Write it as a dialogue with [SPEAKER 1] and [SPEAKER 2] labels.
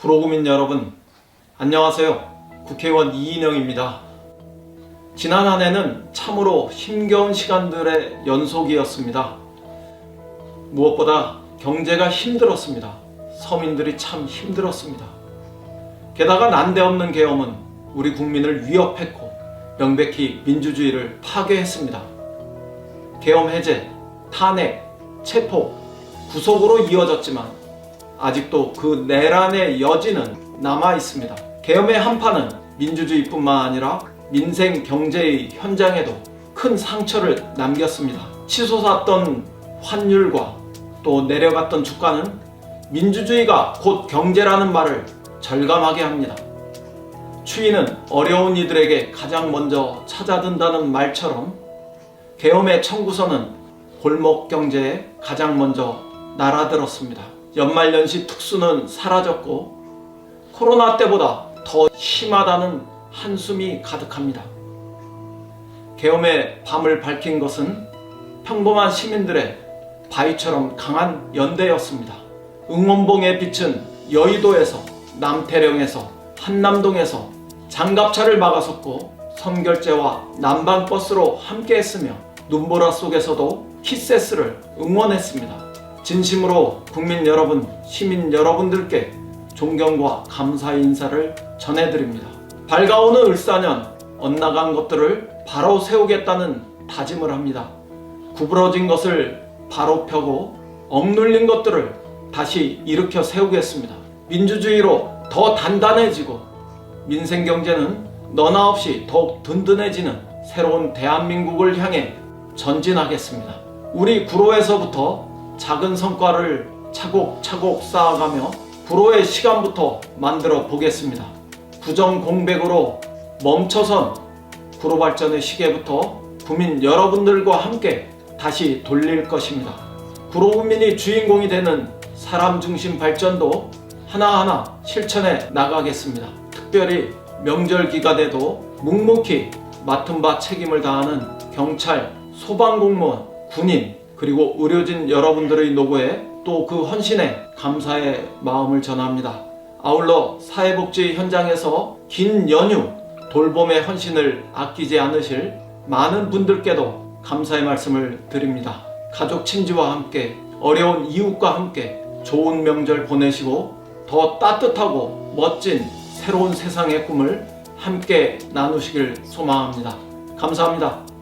[SPEAKER 1] 구로구민 여러분, 안녕하세요. 국회의원 이인영입니다. 지난 한 해는 참으로 힘겨운 시간들의 연속이었습니다. 무엇보다 경제가 힘들었습니다. 서민들이 참 힘들었습니다. 게다가 난데없는 계엄은 우리 국민을 위협했고 명백히 민주주의를 파괴했습니다. 계엄 해제, 탄핵, 체포, 구속으로 이어졌지만 아직도 그 내란의 여지는 남아 있습니다. 계엄의 한파는 민주주의뿐만 아니라 민생 경제의 현장에도 큰 상처를 남겼습니다. 치솟았던 환율과 또 내려갔던 주가는 민주주의가 곧 경제라는 말을 절감하게 합니다. 추위는 어려운 이들에게 가장 먼저 찾아든다는 말처럼 계엄의 청구서는 골목 경제에 가장 먼저 날아들었습니다. 연말연시 특수는 사라졌고 코로나 때보다 더 심하다는 한숨이 가득합니다. 계엄의 밤을 밝힌 것은 평범한 시민들의 바위처럼 강한 연대였습니다. 응원봉의 빛은 여의도에서 남태령에서 한남동에서 장갑차를 막아섰고 선결제와 난방버스로 함께했으며 눈보라 속에서도 키세스를 응원했습니다. 진심으로 국민 여러분, 시민 여러분들께 존경과 감사의 인사를 전해드립니다. 밝아오는 을사년 엇나간 것들을 바로 세우겠다는 다짐을 합니다. 구부러진 것을 바로 펴고 억눌린 것들을 다시 일으켜 세우겠습니다. 민주주의로 더 단단해지고 민생 경제는 너나 없이 더욱 든든해지는 새로운 대한민국을 향해 전진하겠습니다. 우리 구로에서부터 작은 성과를 차곡차곡 쌓아가며 구로의 시간부터 만들어 보겠습니다. 부정 공백으로 멈춰선 구로 발전의 시계부터 국민 여러분들과 함께 다시 돌릴 것입니다. 구로 국민이 주인공이 되는 사람 중심 발전도 하나하나 실천해 나가겠습니다. 특별히 명절 기간에도 묵묵히 맡은 바 책임을 다하는 경찰, 소방공무원, 군인, 그리고 의료진 여러분들의 노고에 또 그 헌신에 감사의 마음을 전합니다. 아울러 사회복지 현장에서 긴 연휴 돌봄의 헌신을 아끼지 않으실 많은 분들께도 감사의 말씀을 드립니다. 가족 친지와 함께 어려운 이웃과 함께 좋은 명절 보내시고 더 따뜻하고 멋진 새로운 세상의 꿈을 함께 나누시길 소망합니다. 감사합니다.